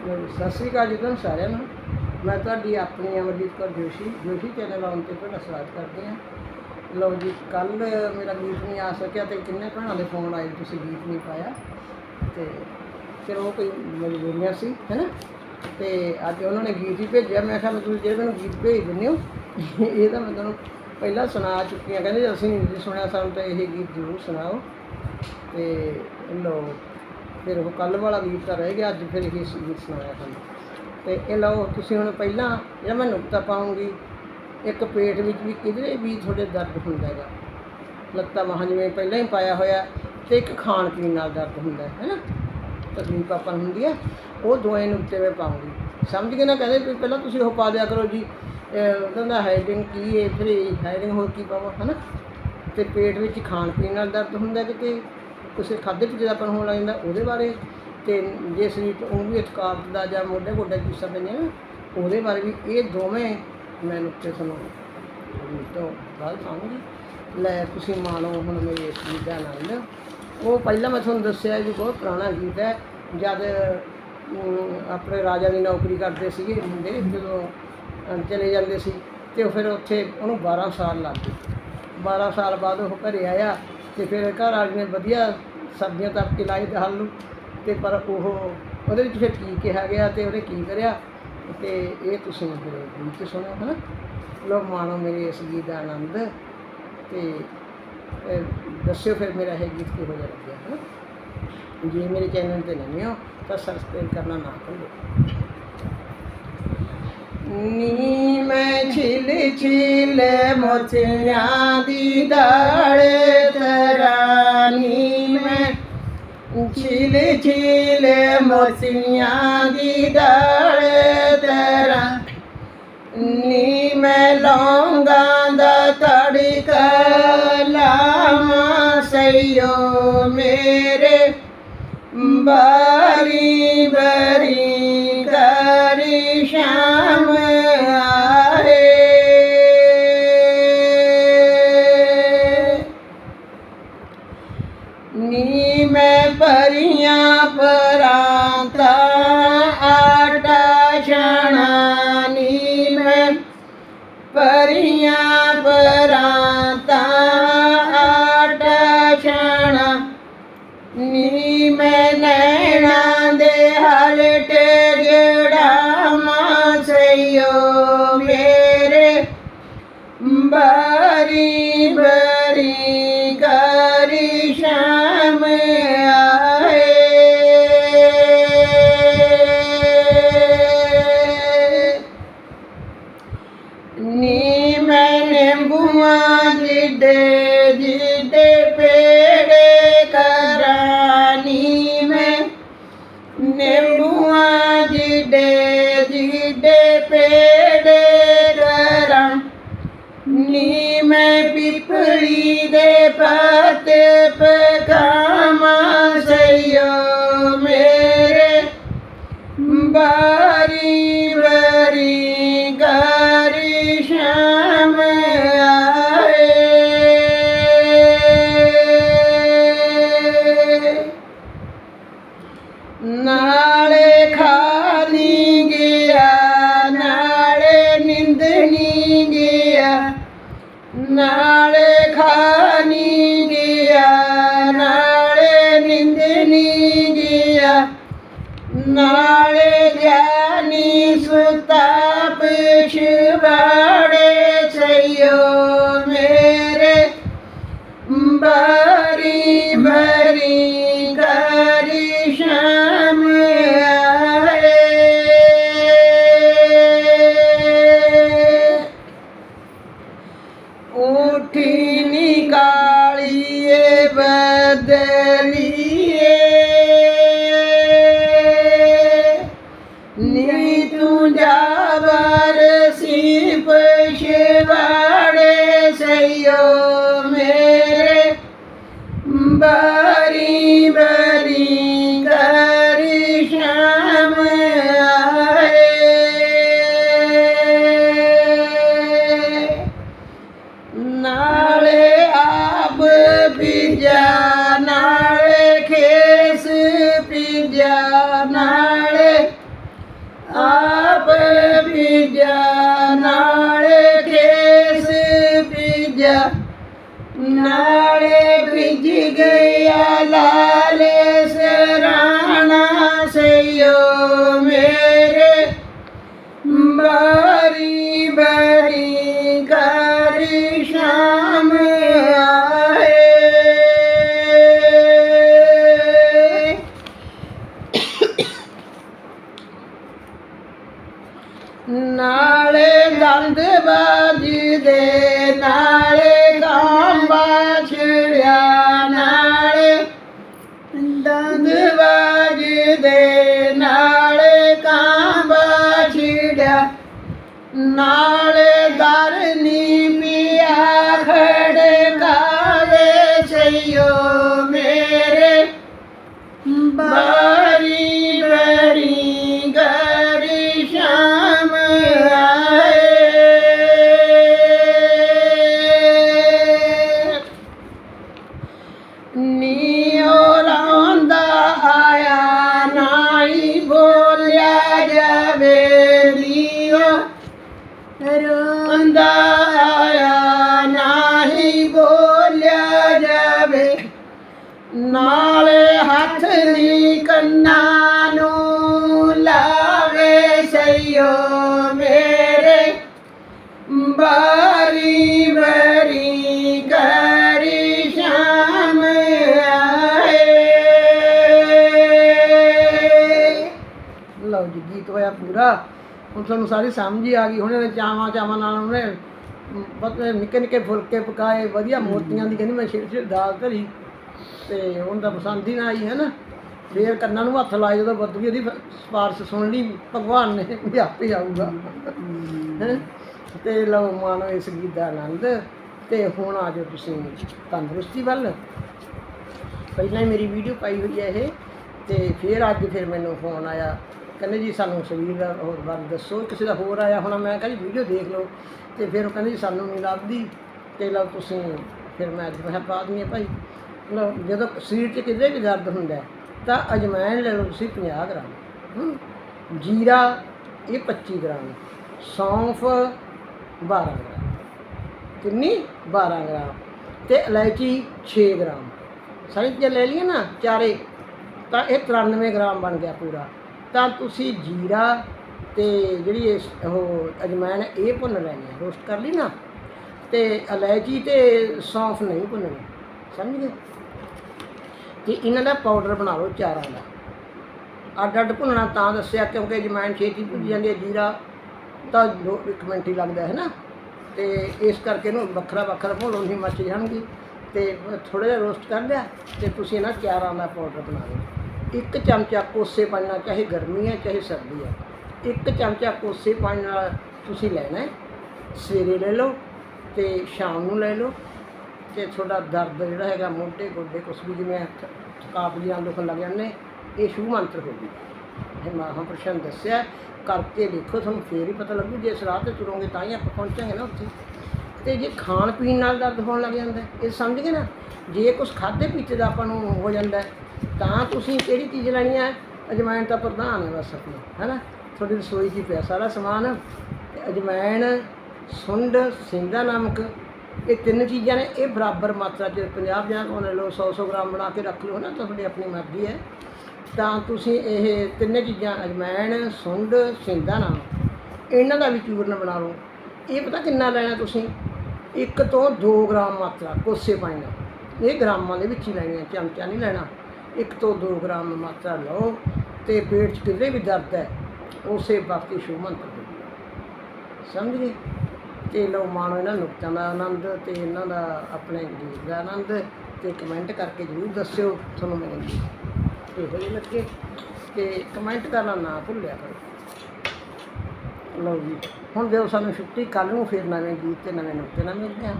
ਸਤਿ ਸ੍ਰੀ ਅਕਾਲ ਜੀ ਤੁਹਾਨੂੰ ਸਾਰਿਆਂ ਨੂੰ। ਮੈਂ ਤੁਹਾਡੀ ਆਪਣੀ ਅਮਰਜੀਤ ਕੌਰ ਜੋਸ਼ੀ ਜੋਸ਼ੀ ਚੈਨਲ ਆਉਣ ਤੇ ਤੁਹਾਡਾ ਸਵਾਗਤ ਕਰਦੀ ਹਾਂ। ਲਓ ਜੀ ਕੱਲ ਮੇਰਾ ਗੀਤ ਨਹੀਂ ਆ ਸਕਿਆ ਤੇ ਕਿੰਨੇ ਭੈਣਾਂ ਦੇ ਫੋਨ ਆਏ, ਤੁਸੀਂ ਗੀਤ ਨਹੀਂ ਪਾਇਆ। ਤੇ ਫਿਰ ਉਹ ਕੋਈ ਮਜਬੂਰੀਆਂ ਸੀ, ਹੈਨਾ? ਤੇ ਅੱਜ ਉਹਨਾਂ ਨੇ ਗੀਤ ਹੀ ਭੇਜਿਆ। ਮੈਂ ਕਿਹਾ, ਮੈਂ ਤੁਸੀਂ ਜਿਹੜੇ ਮੈਨੂੰ ਗੀਤ ਭੇਜ ਦਿੰਦੇ ਹੋ, ਇਹ ਤਾਂ ਮੈਂ ਤੁਹਾਨੂੰ ਪਹਿਲਾਂ ਸੁਣਾ ਚੁੱਕੀ ਚੁੱਕੀਆਂ ਕਹਿੰਦੇ ਅਸੀਂ ਨਹੀਂ ਸੁਣਿਆ ਸਾਨੂੰ ਤਾਂ ਇਹ ਗੀਤ ਜ਼ਰੂਰ ਸੁਣਾਓ। ਤੇ ਲਓ ਫਿਰ ਉਹ ਕੱਲ ਵਾਲਾ ਗੀਤ ਤਾਂ ਰਹਿ ਗਿਆ, ਅੱਜ ਫਿਰ ਇਹ ਗੀਤ ਸੁਣਾਇਆ ਤੁਹਾਨੂੰ ਤੇ ਇਹ ਲਓ, ਤੁਸੀਂ ਹੁਣ ਪਹਿਲਾਂ ਜਿਹੜਾ ਮੈਂ ਨੁਕਤਾ ਪਾਉਂਗੀ, ਇੱਕ ਪੇਟ ਵਿੱਚ ਵੀ ਕਿਧਰੇ ਵੀ ਤੁਹਾਡੇ ਦਰਦ ਹੁੰਦਾ ਹੈਗਾ। ਲੱਤਾਂ ਮਹਾਂ ਜਿਵੇਂ ਪਹਿਲਾਂ ਹੀ ਪਾਇਆ ਹੋਇਆ, ਤੇ ਇੱਕ ਖਾਣ ਪੀਣ ਨਾਲ ਦਰਦ ਹੁੰਦਾ ਹੈ ਹੈਨਾ? ਤਕਲੀਫ ਆਪਾਂ ਨੂੰ ਹੁੰਦੀ ਹੈ ਉਹ ਦੋਏ ਨੁਕਤੇ ਮੈਂ ਪਾਉਂਗੀ। ਸਮਝ ਕੇ ਨਾ? ਕਹਿੰਦੇ ਵੀ ਪਹਿਲਾਂ ਤੁਸੀਂ ਉਹ ਪਾ ਦਿਆ ਕਰੋ ਜੀ ਕਹਿੰਦਾ ਹਾਈਡਿੰਗ ਕੀ ਹੈ ਫਿਰ ਹੈਡਿੰਗ ਹੋਰ ਕੀ ਪਾਵਾਂ, ਹੈਨਾ? ਤੇ ਪੇਟ ਵਿੱਚ ਖਾਣ ਪੀਣ ਨਾਲ ਦਰਦ ਹੁੰਦਾ ਕਿਤੇ ਕਿਸੇ ਖਾਦੇ ਪੀਤੇ ਦਾ ਹੋਣ ਲੱਗ ਜਾਂਦਾ ਉਹਦੇ ਬਾਰੇ ਤੇ ਜੇ ਸਰੀਰ ਤੋਂ ਉਹ ਵੀ ਥਕਾਵਟ ਦਾ ਜਾਂ ਮੋਢੇ ਗੋਡੇ ਚੀਸਾਂ ਪੈਂਦੀਆਂ ਨਾ ਉਹਦੇ ਬਾਰੇ ਵੀ ਇਹ ਦੋਵੇਂ ਮੈਂ ਨੁਕਤੇ ਤੁਹਾਨੂੰ ਤੋਂ ਗੱਲ ਸਾਂਝੀ ਲੈ ਤੁਸੀਂ ਮਾਣੋ ਹੁਣ ਮੇਰੇ ਇਸ ਗੀਤ ਦਾ ਆਨੰਦ। ਉਹ ਪਹਿਲਾਂ ਮੈਂ ਤੁਹਾਨੂੰ ਦੱਸਿਆ ਜੀ ਬਹੁਤ ਪੁਰਾਣਾ ਗੀਤ ਹੈ, ਜਦ ਆਪਣੇ ਰਾਜਾ ਦੀ ਨੌਕਰੀ ਕਰਦੇ ਸੀਗੇ ਮੁੰਡੇ, ਜਦੋਂ ਚਲੇ ਜਾਂਦੇ ਸੀ ਤੇ ਫਿਰ ਉੱਥੇ ਉਹਨੂੰ 12 ਸਾਲ ਲੱਗ ਗਏ। 12 ਸਾਲ ਬਾਅਦ ਉਹ ਘਰੇ ਆਇਆ ਤੇ ਫਿਰ ਘਰ ਵਾਲੇ ਨੇ ਵਧੀਆ ਸਬਜ਼ੀਆਂ ਤੱਕ ਕੇ ਲਾਈ ਤੇ ਆਲੂ ਤੇ ਪਰ ਉਹ ਉਹਦੇ ਵਿੱਚ ਫਿਰ ਕੀ ਕਿਹਾ ਗਿਆ ਤੇ ਉਹਨੇ ਕੀ ਕਰਿਆ ਤੇ ਇਹ ਤੁਸੀਂ ਮੇਰੇ ਗੀਤ ਸੁਣੋ ਹਨਾ? ਲੋ ਮਾਣੋ ਮੇਰੇ ਇਸ ਗੀਤ ਦਾ ਆਨੰਦ ਤੇ ਦੱਸਿਓ ਫਿਰ ਮੇਰਾ ਇਹ ਗੀਤ ਕਿਹੋ ਜਿਹਾ ਲੱਗਿਆ ਹਨਾ? ਜੇ ਮੇਰੇ ਚੈਨਲ ਤੇ ਨਵੇਂ ਹੋ ਤਾਂ ਸਬਸਕ੍ਰਾਈਬ ਕਰਨਾ ਨਾ ਭੁੱਲੋ। ਨੀ ਮੈਂ ਛਿਲ ਛਿਲ ਮੋਤਿਆਂ ਦੀ ਦਾਲ ਤਰਾਨੀ ਮੈਂ। ਛਿਲ ਛਿਲ ਮੋਤਿਆਂ ਦੀ ਦਾਲ ਤਰਾਂ ਨੀ ਮੈਂ। ਲੌਂਗਾਂ ਦਾ ਤੜਕਾ ਨੀ ਮੈਂ ਪਰੀਆਂ ਪਰਾਂ पे ਨਿੰਦਣੀ ਗਿਆ ਨਾਲੇ ਗਿਆਨੀ ਸੁਤਾ ਪਿਛਵਾੜੇ ਸਈਓ ਮੇਰੇ ਨੀ ਤੂੰ ਜਾਵਰ ਬੀਜਿਆ ਨਾਲੇ ਬੀਜ ਗਿਆ ਲਾਲੇ ਸਰਾਣਾ ਸਈਓ ਮੇਰੇ ਬਾਰੀ ਦੇ ਨਾਲੇ ਕਾਂਬਾ ਛਿੜਿਆ। ਨਾਲੇ ਰੌਂਦਾ ਆਇਆ ਨਾਹੀ ਬੋਲਿਆ ਜਾਵੇ। ਨਾਲੇ ਹੱਥ ਨੀ ਕੰਨਾਂ ਨੂੰ ਲਾਵੇ ਸਈਓ। ਹੁਣ ਤੁਹਾਨੂੰ ਸਾਰੀ ਸਮਝ ਹੀ ਆ ਗਈ ਹੁਣ ਇਹਨੇ ਚਾਵਾਂ ਚਾਵਾਂ ਨਾਲ ਉਹਨੇ ਬਤ ਨਿੱਕੇ ਨਿੱਕੇ ਫੁਲਕੇ ਪਕਾਏ ਵਧੀਆ ਮੂਰਤੀਆਂ ਦੀ ਕਹਿੰਦੀ ਮੈਂ ਛਿੜ ਛਿੜ ਦਾਲ ਧਰੀ ਤੇ ਹੁਣ ਤਾਂ ਪਸੰਦ ਹੀ ਨਾ ਆਈ ਹੈ ਨਾ। ਫੇਰ ਕੰਨਾਂ ਨੂੰ ਹੱਥ ਲਾਏ ਜਦੋਂ ਬੱਦੂ ਉਹਦੀ ਸਪਾਰਸ਼ ਸੁਣ ਲਈ ਭਗਵਾਨ ਨੇ ਵੀ ਆਪੇ ਆਊਗਾ। ਹੈਂ। ਤੇ ਲਓ ਮਾਣੋ ਇਸ ਗੀਤ ਦਾ ਆਨੰਦ ਤੇ ਹੁਣ ਆ ਜਾਓ ਤੁਸੀਂ ਤੰਦਰੁਸਤੀ ਵੱਲ। ਪਹਿਲਾਂ ਹੀ ਮੇਰੀ ਵੀਡੀਓ ਪਾਈ ਹੋਈ ਹੈ ਇਹ ਤੇ ਫਿਰ ਅੱਜ ਫਿਰ ਮੈਨੂੰ ਫੋਨ ਆਇਆ। ਕਹਿੰਦੇ ਜੀ ਸਾਨੂੰ ਸਰੀਰ ਦਾ ਹੋਰ ਬਾਰੇ ਦੱਸੋ, ਕਿਸੇ ਦਾ ਹੋਰ ਆਇਆ ਹੋਣਾ, ਮੈਂ ਕਿਹਾ ਜੀ ਵੀਡੀਓ ਦੇਖ ਲਓ। ਤੇ ਫਿਰ ਉਹ ਕਹਿੰਦੇ ਜੀ ਸਾਨੂੰ ਨਹੀਂ ਲੱਭਦੀ, ਤੇ ਲਓ ਤੁਸੀਂ, ਫਿਰ ਮੈਂ ਅੱਜ ਮੈਂ ਕਿਹਾ, ਪਾ ਦਈਏ ਭਾਈ। ਲਓ, ਜਦੋਂ ਸਰੀਰ 'ਚ ਕਿਤੇ ਵੀ ਦਰਦ ਹੁੰਦਾ ਤਾਂ ਅਜਵਾਇਣ ਲੈ ਲਓ ਤੁਸੀਂ 50 ਗ੍ਰਾਮ। ਜੀਰਾ ਇਹ 25 ਗ੍ਰਾਮ, ਸੌਂਫ 12 ਗ੍ਰਾਮ ਕਿੰਨੀ 12 ਗ੍ਰਾਮ ਤੇ ਇਲਾਇਚੀ 6 ਗ੍ਰਾਮ। ਸਾਰੀ ਚੀਜ਼ਾਂ ਲੈ ਲਈਆਂ ਨਾ ਚਾਰੇ, ਤਾਂ ਇਹ 93 ਗ੍ਰਾਮ ਬਣ ਗਿਆ ਪੂਰਾ। ਤਾਂ ਤੁਸੀਂ ਜੀਰਾ ਤੇ ਜਿਹੜੀ ਇਸ ਉਹ ਅਜਵਾਇਣ ਇਹ ਭੁੰਨ ਲੈਣੀ ਹੈ। ਰੋਸਟ ਕਰ ਲਈ ਨਾ? ਤੇ ਇਲਾਇਚੀ ਤੇ ਸੌਂਫ ਨਹੀਂ ਭੁੰਨਣੀ। ਸਮਝ ਗਏ? ਤੇ ਇਹਨਾਂ ਦਾ ਪਾਊਡਰ ਬਣਾ ਲਓ ਚਾਰਾਂ ਦਾ। ਅੱਡ ਅੱਡ ਭੁੰਨਣਾ ਤਾਂ ਦੱਸਿਆ ਕਿਉਂਕਿ ਅਜਵਾਇਣ ਛੇਤੀ ਭੁੱਜ ਜਾਂਦੀ ਹੈ ਜੀਰਾ। ਤਾਂ ਦੋ ਇੱਕ ਮਿੰਟ ਹੀ ਲੱਗਦਾ ਹੈ ਨਾ? ਤੇ ਇਸ ਕਰਕੇ ਇਹਨੂੰ ਵੱਖਰਾ ਵੱਖਰਾ ਭੁੰਨ ਲਓ, ਨਹੀਂ ਮੱਚ ਜਾਣਗੇ। ਤੇ ਥੋੜਾ ਜਿਹਾ ਰੋਸਟ ਕਰ ਲਿਆ ਤੇ ਤੁਸੀਂ ਇਹਨਾਂ ਚਾਰਾਂ ਦਾ ਪਾਊਡਰ ਬਣਾ ਲਓ। ਇੱਕ ਚਮਚਾ ਕੋਸੇ ਪਾਣੀ ਨਾਲ, ਚਾਹੇ ਗਰਮੀ ਹੈ, ਚਾਹੇ ਸਰਦੀ ਹੈ, ਇੱਕ ਚਮਚਾ ਕੋਸੇ ਪਾਣੀ ਨਾਲ ਤੁਸੀਂ ਲੈਣਾ ਹੈ। ਸਵੇਰੇ ਲੈ ਲਓ ਤੇ ਸ਼ਾਮ ਨੂੰ ਲੈ ਲਓ ਤੇ ਤੁਹਾਡਾ ਦਰਦ ਜਿਹੜਾ ਹੈਗਾ, ਮੋਢੇ, ਗੋਡੇ ਕੁਛ ਵੀ ਜਿਵੇਂ ਥ- ਥਕਾਵਟ ਦੁਖਣ ਲੱਗ ਜਾਂਦੇ, ਇਹ ਸ਼ੂ ਮੰਤਰ ਹੋ ਗਈ ਇਹ ਮਹਾਂਪੁਰਸ਼ਾਂ ਨੇ ਦੱਸਿਆ, ਕਰਕੇ ਦੇਖੋ ਤੁਹਾਨੂੰ ਫੇਰ ਹੀ ਪਤਾ ਲੱਗੂ, ਜੇ ਇਸ ਰਾਹ ਤੇ ਤੁਰੋਗੇ ਤਾਂ ਹੀ ਆਪਾਂ ਪਹੁੰਚਾਂਗੇ ਨਾ ਉੱਥੇ। ਤੇ ਜੇ ਖਾਣ ਪੀਣ ਨਾਲ ਦਰਦ ਹੋਣ ਲੱਗ ਜਾਂਦਾ ਇਹ ਸਮਝ ਗਏ ਨਾ? ਜੇ ਕੁਝ ਖਾਦੇ ਪੀਤੇ ਦਾ ਆਪਾਂ ਨੂੰ ਹੋ ਜਾਂਦਾ ਤਾਂ ਤੁਸੀਂ ਕਿਹੜੀ ਚੀਜ਼ ਲੈਣੀ ਹੈ? ਅਜਵਾਇਣ ਤਾਂ ਪ੍ਰਧਾਨ ਹੈ ਬਸ ਆਪਣੀ, ਹੈਨਾ? ਤੁਹਾਡੀ ਰਸੋਈ 'ਚ ਹੀ ਪਿਆ ਸਾਰਾ ਸਮਾਨ। ਤੇ ਅਜਵਾਇਣ, ਸੁੰਡ ਸਿੰਦਾ ਨਮਕ, ਇਹ ਤਿੰਨ ਚੀਜ਼ਾਂ ਨੇ। ਇਹ ਬਰਾਬਰ ਮਾਤਰਾ 'ਚ 50 50 ਕੋਲ ਲੈ ਲਓ 100 100 ਗ੍ਰਾਮ ਬਣਾ ਕੇ ਰੱਖ ਲਓ ਨਾ ਤੁਹਾਡੀ ਆਪਣੀ ਮਰਜ਼ੀ ਹੈ। ਤਾਂ ਤੁਸੀਂ ਇਹ ਤਿੰਨੇ ਚੀਜ਼ਾਂ, ਅਜਵਾਇਣ, ਸੁੰਡ ਸਿੰਦਾ ਨਮਕ, ਇਹਨਾਂ ਦਾ ਵੀ ਚੂਰਨ ਬਣਾ ਲਓ। ਇਹ ਪਤਾ ਕਿੰਨਾ ਲੈਣਾ ਤੁਸੀਂ? ਇੱਕ ਤੋਂ 2 ਗ੍ਰਾਮ ਮਾਤਰਾ, ਕੋਸੇ ਪਾਣੀ ਨਾਲ। ਇਹ ਗ੍ਰਾਮਾਂ ਦੇ ਵਿੱਚ ਹੀ ਲੈਣੀ ਹੈ ਚਮਚਾ ਨਹੀਂ ਲੈਣਾ। ਇੱਕ ਤੋਂ 2 ਗ੍ਰਾਮ ਮਾਤਰਾ ਲਓ ਤੇ ਪੇਟ 'ਚ ਕਿਤੇ ਵੀ ਦਰਦ ਹੈ, ਉਸੇ ਵਕਤ ਹੀ ਸ਼ੁਭ ਮੰਤਰ ਸਮਝ ਗਏ? ਤੇ ਲਓ ਮਾਣੋ ਇਹਨਾਂ ਨੁਕਤਿਆਂ ਦਾ ਆਨੰਦ ਤੇ ਇਹਨਾਂ ਦਾ ਆਪਣੇ ਗੀਤ ਦਾ ਆਨੰਦ ਤੇ ਕਮੈਂਟ ਕਰਕੇ ਜ਼ਰੂਰ ਦੱਸਿਓ ਤੁਹਾਨੂੰ ਮੇਰੇ ਗੀਤ ਇਹੋ ਜਿਹੇ ਲੱਗੇ ਤੇ ਕਮੈਂਟ ਕਰਨਾ ਨਾ ਭੁੱਲਿਆ ਕਰੋ। ਲਓ ਜੀ, ਹੁਣ ਦਿਓ ਸਾਨੂੰ ਛੁੱਟੀ ਕੱਲ ਨੂੰ ਫਿਰ ਨਵੇਂ ਗੀਤ ਤੇ ਨਵੇਂ ਨੁਕਤੇ ਨਾਲ ਮਿਲਦੇ ਹਾਂ।